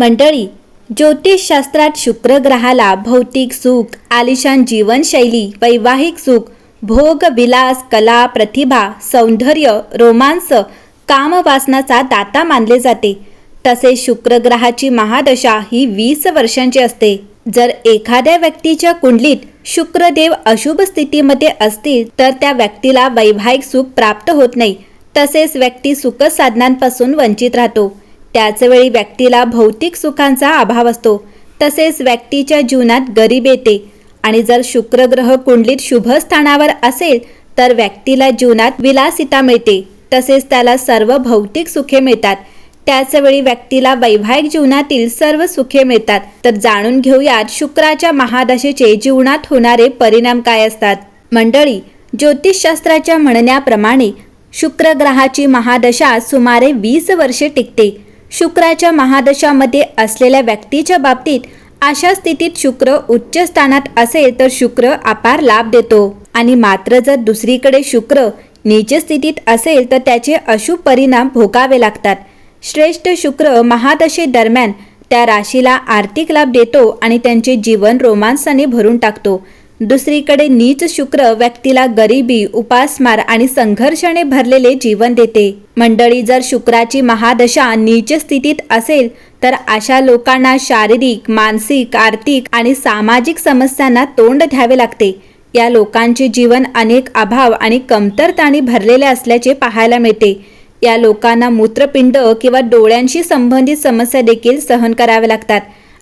मंडळी ज्योतिषशास्त्रात शुक्र ग्रहाला भौतिक सुख आलिशान जीवनशैली वैवाहिक सुख भोग विलास कला प्रतिभा सौंदर्य रोमांस कामवासनाचा दाता मानले जाते. तसेच शुक्रग्रहाची महादशा ही वीस वर्षांची असते. जर एखाद्या व्यक्तीच्या कुंडलीत शुक्रदेव अशुभ स्थितीमध्ये असतील तर त्या व्यक्तीला वैवाहिक सुख प्राप्त होत नाही. तसेच व्यक्ती सुख साधनांपासून वंचित राहतो. त्याचवेळी व्यक्तीला भौतिक सुखांचा अभाव असतो. तसेच व्यक्तीच्या जीवनात गरीब येते. आणि जर शुक्रग्रह कुंडलीत शुभ स्थानावर असेल तर व्यक्तीला जीवनात विलासिता मिळते. तसेच त्याला सर्व भौतिक सुखे मिळतात. त्याचवेळी व्यक्तीला वैवाहिक जीवनातील सर्व सुखे मिळतात. तर जाणून घेऊयात शुक्राच्या महादशेचे जीवनात होणारे परिणाम काय असतात. मंडळी ज्योतिषशास्त्राच्या म्हणण्याप्रमाणे शुक्रग्रहाची महादशा सुमारे वीस वर्षे टिकते. शुक्राच्या महादशामध्ये असलेल्या व्यक्तीच्या बाबतीत अशा स्थितीत शुक्र उच्च स्थानात असेल तर शुक्र अपार लाभ देतो. आणि मात्र जर दुसरीकडे शुक्र नीच स्थितीत असेल तर त्याचे अशुभ परिणाम भोगावे लागतात. श्रेष्ठ शुक्र महादशेदरम्यान त्या राशीला आर्थिक लाभ देतो आणि त्यांचे जीवन रोमांसाने भरून टाकतो. दुसरीकडे नीच शुक्र व्यक्तीला गरिबी उपासमार आणि संघर्षाने भरलेले जीवन देते. मंडळी जर शुक्राची महादशा नीच स्थितीत असेल तर अशा लोकांना शारीरिक मानसिक आर्थिक आणि सामाजिक समस्यांना तोंड द्यावे लागते. या लोकांचे जीवन अनेक अभाव आणि कमतरताने भरलेले असल्याचे पाहायला मिळते. या लोकांना मूत्रपिंड किंवा डोळ्यांशी संबंधित समस्या देखील सहन कराव्या लागतात.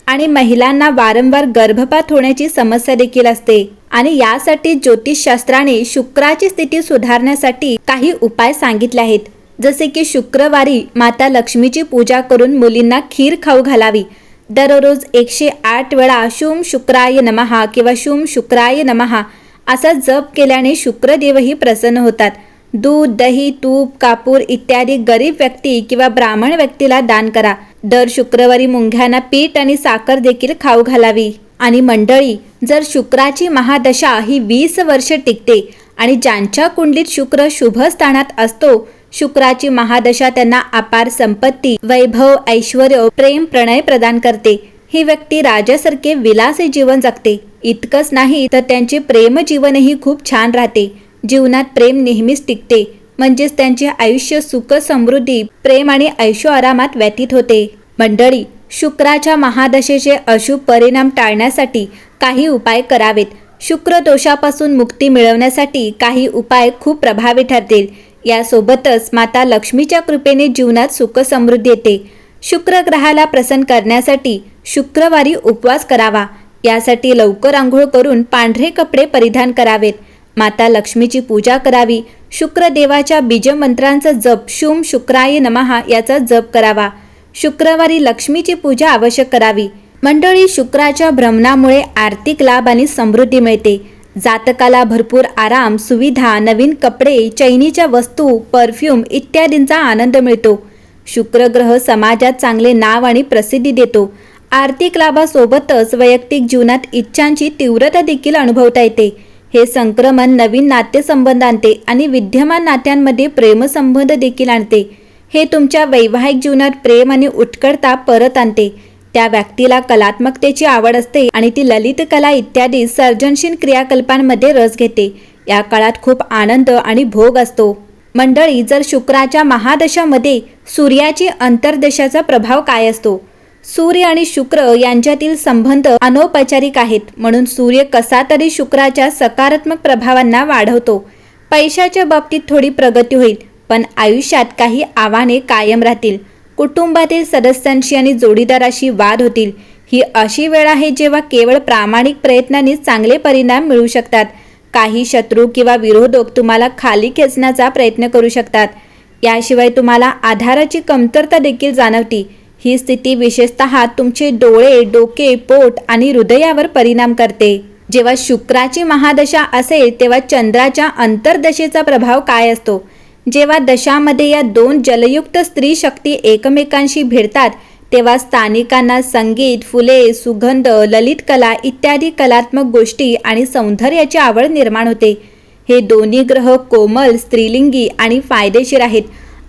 आणि महिलांना वारंवार गर्भपात होण्याची समस्या देखील असते. आणि यासाठी ज्योतिषशास्त्राने शुक्राची स्थिती सुधारण्यासाठी काही उपाय सांगितले आहेत. जसे की शुक्रवारी माता लक्ष्मीची पूजा करून मुलींना खीर खाऊ घालावी. दररोज एकशे आठ वेळा शुम शुक्राय नमहा किंवा शुम शुक्राय नमहा असा जप केल्याने शुक्रदेवही प्रसन्न होतात. दूध दही तूप कापूर इत्यादी गरीब व्यक्ती किंवा ब्राह्मण व्यक्तीला दान करा. दर शुक्रवारी मुंग्यांना पीठ आणि साखर देखील खाऊ घालावी. आणि मंडळी जर शुक्राची महादशा ही वीस वर्ष टिकते आणि ज्यांच्या कुंडलीत शुक्र शुभ स्थानात असतो शुक्राची महादशा त्यांना अपार संपत्ती वैभव ऐश्वर प्रेम प्रणय प्रदान करते. ही व्यक्ती राजासारखे विलासी जीवन जगते. इतकंच नाही तर त्यांचे प्रेम जीवनही खूप छान राहते. जीवनात प्रेम नेहमीच टिकते. म्हणजेच त्यांचे आयुष्य सुख समृद्धी प्रेम आणि ऐशो आरामात व्यतीत होते. मंडळी शुक्राच्या महादशेचे अशुभ परिणाम टाळण्यासाठी काही उपाय करावेत. शुक्र दोषापासून मुक्ती मिळवण्यासाठी काही उपाय खूप प्रभावी ठरतील. यासोबतच माता लक्ष्मीच्या कृपेने जीवनात सुख समृद्धी येते. शुक्र ग्रहाला प्रसन्न करण्यासाठी शुक्रवारी उपवास करावा. यासाठी लवकर आंघोळ करून पांढरे कपडे परिधान करावेत. माता लक्ष्मीची पूजा करावी. शुक्रदेवाच्या बीजमंत्रांचा जप शुम शुक्राय नमहा याचा जप करावा. शुक्रवारी लक्ष्मीची पूजा आवश्यक करावी. मंडळी शुक्राच्या भ्रमणामुळे आर्थिक लाभ आणि समृद्धी मिळते. जातकाला भरपूर आराम सुविधा नवीन कपडे चैनीच्या वस्तू परफ्यूम इत्यादींचा आनंद मिळतो. शुक्रग्रह समाजात चांगले नाव आणि प्रसिद्धी देतो. आर्थिक लाभासोबतच वैयक्तिक जीवनात इच्छांची तीव्रता देखील अनुभवता येते. हे संक्रमण नवीन नातेसंबंध आणते आणि विद्यमान नात्यांमध्ये प्रेमसंबंध देखील आणते. हे तुमच्या वैवाहिक जीवनात प्रेम आणि उत्कटता परत आणते. त्या व्यक्तीला कलात्मकतेची आवड असते आणि ती ललित कला इत्यादी सर्जनशील क्रियाकल्पांमध्ये रस घेते. या काळात खूप आनंद आणि भोग असतो. मंडळी जर शुक्राच्या महादशामध्ये सूर्याची अंतर्दशाचा प्रभाव काय असतो? सूर्य आणि शुक्र यांच्यातील संबंध अनौपचारिक आहेत. म्हणून सूर्य कसा तरी शुक्राच्या सकारात्मक प्रभावांना वाढवतो. पैशाच्या बाबतीत थोडी प्रगती होईल पण आयुष्यात काही आव्हाने कायम राहतील. कुटुंबातील सदस्यांशी आणि जोडीदाराशी वाद होतील. ही अशी वेळ आहे जेव्हा केवळ प्रामाणिक प्रयत्नांनी चांगले परिणाम मिळू शकतात. काही शत्रू किंवा विरोधक तुम्हाला खाली खेचण्याचा प्रयत्न करू शकतात. याशिवाय तुम्हाला आधाराची कमतरता देखील जाणवती. ही स्थिती विशेषत तुमचे डोळे डोके पोट आणि हृदयावर परिणाम करते. जेव्हा शुक्राची महादशा असेल तेव्हा चंद्राच्या अंतर्दशेचा प्रभाव काय असतो? जेव्हा दशामध्ये या दोन जलयुक्त स्त्री शक्ती एकमेकांशी भिडतात तेव्हा स्थानिकांना संगीत फुले सुगंध ललित कला इत्यादी कलात्मक गोष्टी आणि सौंदर्याची आवड निर्माण होते. हे दोन्ही ग्रह कोमल स्त्रीलिंगी आणि फायदेशीर आहेत.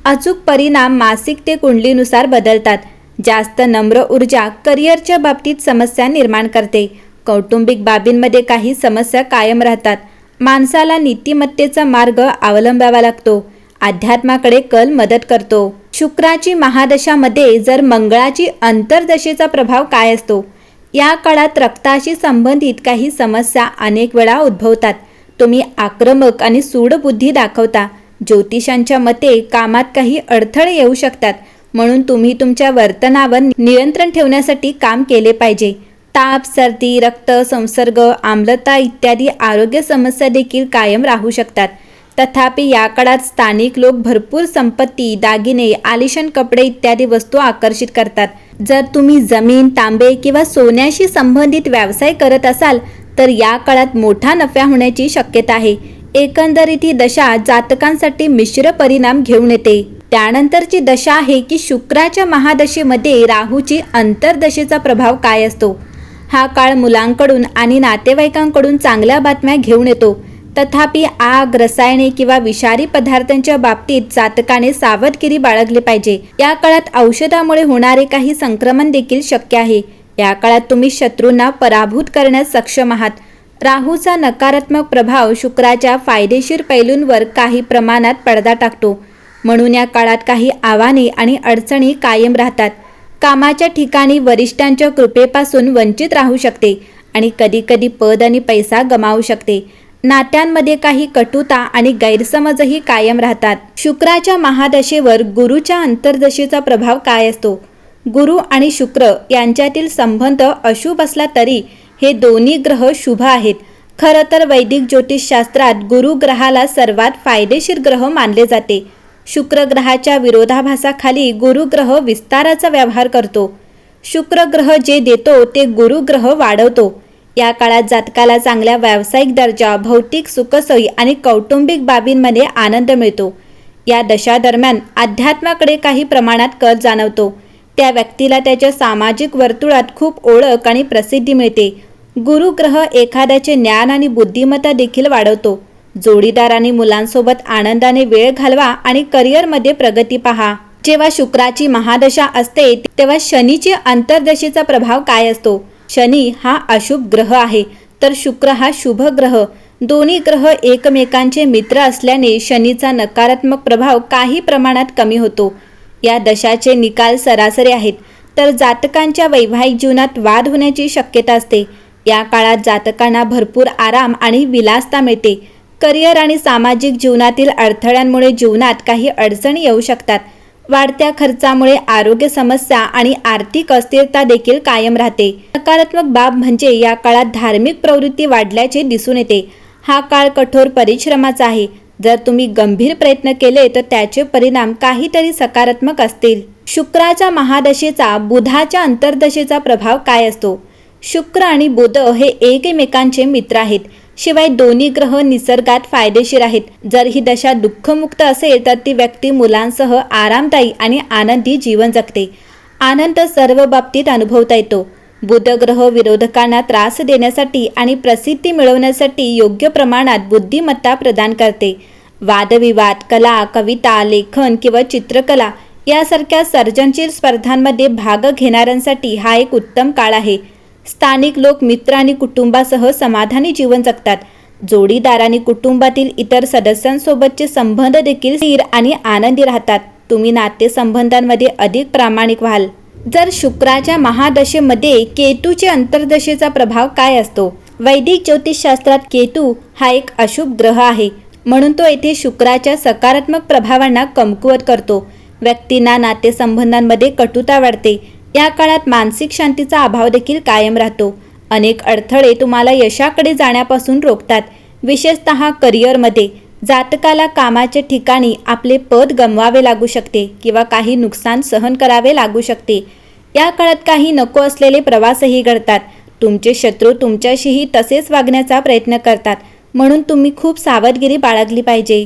अचूक परिणाम मासिक ते कुंडलीनुसार बदलतात. जास्त नम्र ऊर्जा करिअरच्या बाबतीत समस्या निर्माण करते. कौटुंबिक बाबींमध्ये काही समस्या कायम राहतात. माणसाला नीतिमत्तेचा मार्ग अवलंबावा लागतो. अध्यात्माकडे कल मदत करतो. शुक्राची महादशामध्ये जर मंगळाची अंतर्दशेचा प्रभाव काय असतो? या काळात रक्ताशी संबंधित काही समस्या अनेक वेळा उद्भवतात. तुम्ही आक्रमक आणि सूडबुद्धी दाखवता. ज्योतिषांच्या मते कामात काही अडथळे येऊ शकतात. म्हणून तुम्ही तुमच्या वर्तनावर नियंत्रण ठेवण्यासाठी काम केले पाहिजे. ताप सर्दी रक्त संसर्ग आम्लता इत्यादी आरोग्य समस्या देखील कायम राहू शकतात. तथापि या काळात स्थानिक लोक भरपूर संपत्ती दागिने आलिशान कपडे इत्यादी वस्तू आकर्षित करतात. जर तुम्ही जमीन तांबे किंवा सोन्याशी संबंधित व्यवसाय करत असाल तर या काळात मोठा नफा होण्याची शक्यता आहे. एकंदरीत ही दशा जातकांसाठी मिश्र परिणाम घेऊन येते. त्यानंतरची दशा आहे की शुक्राच्या महादशेमध्ये राहूची अंतर्दशेचा प्रभाव काय असतो? हा काळ मुलांकडून आणि नातेवाईकांकडून चांगल्या बातम्या घेऊन येतो. तथापि आग रसायने किंवा विषारी पदार्थांच्या बाबतीत जातकाने सावधगिरी बाळगली पाहिजे. या काळात औषधामुळे होणारे काही संक्रमण देखील शक्य आहे. या काळात तुम्ही शत्रूंना पराभूत करण्यास सक्षम आहात. राहूचा नकारात्मक प्रभाव शुक्राच्या फायदेशीर पैलूंवर काही प्रमाणात पडदा टाकतो. म्हणून या काळात काही आव्हाने आणि अडचणी कायम राहतात. कामाच्या ठिकाणी वरिष्ठांच्या कृपेपासून वंचित राहू शकते आणि कधीकधी पद आणि पैसा गमावू शकते. नात्यांमध्ये काही कटुता आणि गैरसमजही कायम राहतात. शुक्राच्या महादशेवर गुरुच्या अंतर्दशेचा प्रभाव काय असतो? गुरु आणि शुक्र यांच्यातील संबंध अशुभ असला तरी हे दोन्ही ग्रह शुभ आहेत. खरं तर वैदिक ज्योतिषशास्त्रात गुरु ग्रहाला सर्वात फायदेशीर ग्रह मानले जाते. शुक्रग्रहाच्या विरोधाभासाखाली गुरुग्रह विस्ताराचा व्यवहार करतो. शुक्र ग्रह जे देतो ते गुरुग्रह वाढवतो. या काळात जातकाला चांगल्या व्यावसायिक दर्जा भौतिक सुखसोयी आणि कौटुंबिक बाबींमध्ये आनंद मिळतो. या दशादरम्यान अध्यात्माकडे काही प्रमाणात कल जाणवतो. त्या व्यक्तीला त्याच्या सामाजिक वर्तुळात खूप ओळख आणि प्रसिद्धी मिळते. गुरुग्रह एखाद्याचे ज्ञान आणि बुद्धिमत्ता देखील वाढवतो. जोडीदारांनी मुलांसोबत आनंदाने वेळ घालवा आणि करिअरमध्ये प्रगती पहा. जेव्हा शुक्राची महादशा असते तेव्हा शनीची अंतर्दशेचा प्रभाव काय असतो? शनी हा अशुभ ग्रह आहे तर शुक्र हा शुभ ग्रह. दोन्ही ग्रह एकमेकांचे मित्र असल्याने शनीचा नकारात्मक प्रभाव काही प्रमाणात कमी होतो. या दशाचे निकाल सरासरी आहेत तर जातकांच्या वैवाहिक जीवनात वाद होण्याची शक्यता असते. या काळात जातकांना भरपूर आराम आणि विलासता मिळते. करिअर आणि सामाजिक जीवनातील अडथळ्यांमुळे जीवनात काही अडचणी येऊ शकतात. वाढत्या खर्चामुळे आरोग्य समस्या आणि आर्थिक अस्थिरता देखील कायम राहते. नकारात्मक बाब म्हणजे या काळात धार्मिक प्रवृत्ती वाढल्याचे दिसून येते. हा काळ कठोर परिश्रमाचा आहे. जर तुम्ही गंभीर प्रयत्न केले तर त्याचे परिणाम काहीतरी सकारात्मक असतील. शुक्राच्या महादशेचा बुधाच्या अंतर्दशेचा प्रभाव काय असतो? शुक्र आणि बुध हे एकमेकांचे मित्र आहेत. शिवाय दोन्ही ग्रह निसर्गात फायदेशीर आहेत. जर ही दशा दुःखमुक्त असेल तर ती व्यक्ती मुलांसह आरामदायी आणि आनंदी जीवन जगते. आनंद सर्व बाबतीत अनुभवता येतो. बुध ग्रह विरोधकांना त्रास देण्यासाठी आणि प्रसिद्धी मिळवण्यासाठी योग्य प्रमाणात बुद्धिमत्ता प्रदान करते. वादविवाद कला कविता लेखन किंवा चित्रकला यासारख्या सर्जनशील स्पर्धांमध्ये भाग घेणाऱ्यांसाठी हा एक उत्तम काळ आहे. स्थानिक लोक मित्र आणि कुटुंबासह समाधानी जीवन जगतात. जोडीदार आणि कुटुंबातील इतर सदस्यांसोबतचे संबंध देखील स्थिर आणि आनंदी राहतात. तुम्ही नातेसंबंधांमध्ये अधिक प्रामाणिक व्हाल. जर शुक्राच्या महादशेमध्ये केतूचे अंतर्दशेचा प्रभाव काय असतो? वैदिक ज्योतिषशास्त्रात केतू हा एक अशुभ ग्रह आहे. म्हणून तो येथे शुक्राच्या सकारात्मक प्रभावांना कमकुवत करतो. व्यक्तींना नातेसंबंधांमध्ये कटुता वाढते. या काळात मानसिक शांतीचा अभाव देखील कायम राहतो. अनेक अडथळे तुम्हाला यशाकडे जाण्यापासून रोखतात. विशेषतः करिअरमध्ये जातकाला कामाच्या ठिकाणी आपले पद गमवावे लागू शकते किंवा काही नुकसान सहन करावे लागू शकते. या काळात काही नको असलेले प्रवासही घडतात. तुमचे शत्रू तुमच्याशीही तसेच वागण्याचा प्रयत्न करतात. म्हणून तुम्ही खूप सावधगिरी बाळगली पाहिजे.